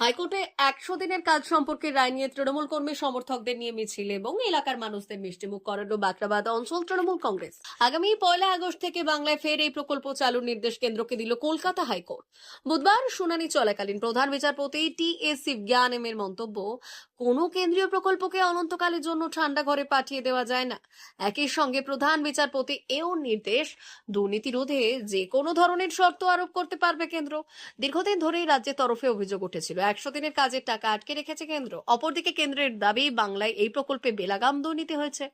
হাইকোর্টে একশো দিনের কাজ সম্পর্কে রায় নিয়ে তৃণমূল কর্মী সমর্থকদের নিয়ে মিছিল এবং এলাকার মানুষদের মিষ্টিমুখ করালো বাকরাবাদ অঞ্চল তৃণমূল কংগ্রেস। আগামী পয়লা আগস্ট থেকে বাংলায় ফের এই প্রকল্প চালুর নির্দেশ কেন্দ্রকে দিল কলকাতা হাইকোর্ট। বুধবার শুনানি চলাকালীন প্রধান বিচারপতি টি এস শিবজ্ঞান এর মন্তব্য, কোনো কেন্দ্রীয় প্রকল্পকে অনন্তকালের জন্য ঠান্ডা ঘরে পাঠিয়ে দেওয়া যায় না। একই সঙ্গে প্রধান বিচারপতি এও নির্দেশ, দুর্নীতি রোধে যে কোনো ধরনের শর্ত আরোপ করতে পারবে কেন্দ্র। দীর্ঘদিন ধরেই রাজ্যের তরফে অভিযোগ উঠেছিল। একশো দিনের কাজের টাকা আটকে রেখেছে কেন্দ্র। অপরদিকে কেন্দ্রের দাবি, বাংলায় এই প্রকল্পে বেলাগাম দুর্নীতি হয়েছে।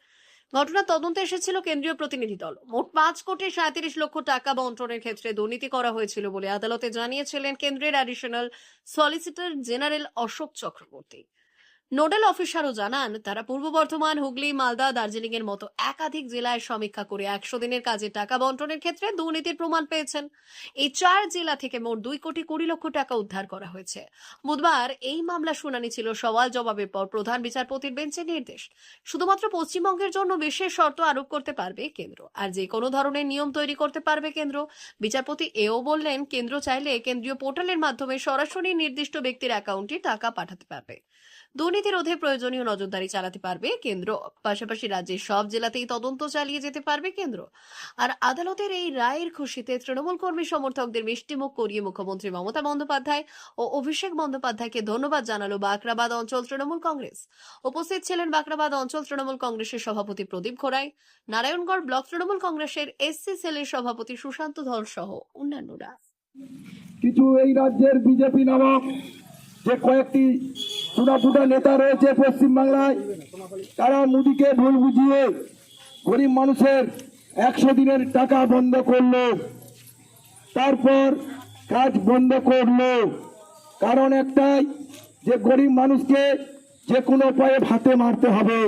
ঘটনা তদন্তে এসেছিল কেন্দ্রীয় প্রতিনিধি দল। মোট পাঁচ কোটি সাঁত্রিশ লক্ষ টাকা বন্টনের ক্ষেত্রে দুর্নীতি করা হয়েছিল বলে আদালতে জানিয়েছিলেন কেন্দ্রের additional solicitor general Ashok Chakraborty. Nodal অফিসারও জানান, তারা পূর্ব বর্ধমান, হুগলি, মালদা দার্জিলিং এর মতো একাধিক জেলায় সমীক্ষা করে একশো দিনের কাজে টাকা বন্টনের ক্ষেত্রে দুর্নীতির প্রমাণ পেয়েছেন। এই চার জেলা থেকে মোট দুই কোটি কুড়ি লক্ষ টাকা উদ্ধার করা হয়েছে। বুধবার এই মামলা শুনানি ছিল সওয়াল জবাবের পর প্রধান বিচারপতির বেঞ্চে নির্দেশ। শুধুমাত্র পশ্চিমবঙ্গের জন্য বিশেষ শর্ত আরোপ করতে পারবে কেন্দ্র, আর যে কোনো ধরনের নিয়ম তৈরি করতে পারবে কেন্দ্র। বিচারপতি এও বললেন, কেন্দ্র চাইলে কেন্দ্রীয় পোর্টালের মাধ্যমে সরাসরি নির্দিষ্ট ব্যক্তির অ্যাকাউন্টে টাকা পাঠাতে পারবে। দুর্নীতি রোধে প্রয়োজনীয় নজরদারি চালাতে পারবে কেন্দ্র। পাশাপাশি রাজ্যের সব জেলাতেই তদন্ত চালিয়ে যেতে পারবে কেন্দ্র। আর আদালতের এই রায়ের খুশিতে তৃণমূল কর্মী সমর্থকদের মিষ্টিমুখ করিয়ে মুখ্যমন্ত্রী মমতা বন্দ্যোপাধ্যায় ও অভিষেক বন্দ্যোপাধ্যায়কে ধন্যবাদ জানালো বাকরাবাদ অঞ্চল তৃণমূল কংগ্রেস। উপস্থিত ছিলেন বাকরাবাদ অঞ্চল তৃণমূল কংগ্রেসের সভাপতি প্রদীপ ঘোড়াই নারায়ণগড় ব্লক তৃণমূল কংগ্রেসের এসসি সেলের সভাপতি সুশান্ত ধর সহ অন্যান্যরা। কিছু এই রাজ্যের বিজেপি নামক যে কয়েকটি ফুটা নেতা রয়েছে পশ্চিমবাংলায়। তারা মোদীকে ভুল বুঝিয়ে গরিব মানুষের একশো দিনের টাকা বন্ধ করল। তারপর কাজ বন্ধ করল। কারণ একটাই, যে গরিব মানুষকে যে কোনো উপায়ে ভাতে মারতে হবে।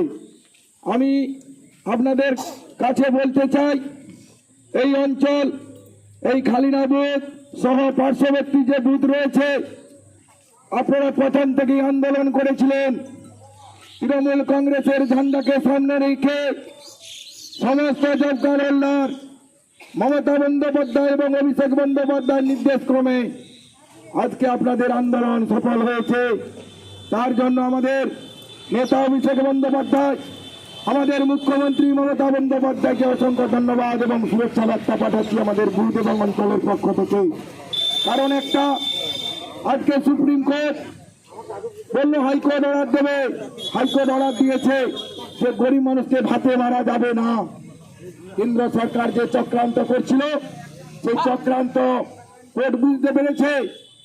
আমি আপনাদের কাছে বলতে চাই, এই অঞ্চল, এই খালিনা বুথ সহ পার্শ্ববর্তী যে বুথ রয়েছে আপনারা প্রথম থেকেই আন্দোলন করেছিলেন। তৃণমূল কংগ্রেসের ঝান্ডাকে সামনে রেখে সমস্ত জবকার হোল্ডার মমতা বন্দ্যোপাধ্যায় এবং অভিষেক বন্দ্যোপাধ্যায়ের নির্দেশ ক্রমে আজকে আপনাদের আন্দোলন সফল হয়েছে। তার জন্য আমাদের নেতা অভিষেক বন্দ্যোপাধ্যায়, আমাদের মুখ্যমন্ত্রী মমতা বন্দ্যোপাধ্যায়কে অসংখ্য ধন্যবাদ এবং শুভেচ্ছা বার্তা পাঠাচ্ছি আমাদের বুথ এবং অঞ্চলের পক্ষ থেকে। কারণ একটা আজকে সুপ্রিম কোর্ট বলল হাইকোর্ট অর্ডার দেবে। হাইকোর্ট অর্ডার দিয়েছে যে গরিব মানুষকে ভাতে মারা যাবে না। কেন্দ্র সরকার যে চক্রান্ত করছিল, সেই চক্রান্ত কোর্ট বুঝতে পেরেছে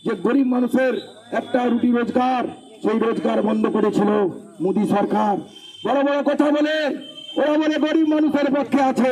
যে গরিব মানুষের একটা রুটি রোজগার, সেই রোজগার বন্ধ করেছিল মোদী সরকার। বড় বড় কথা বলে, ওরা বলে গরিব মানুষের পক্ষে আছে।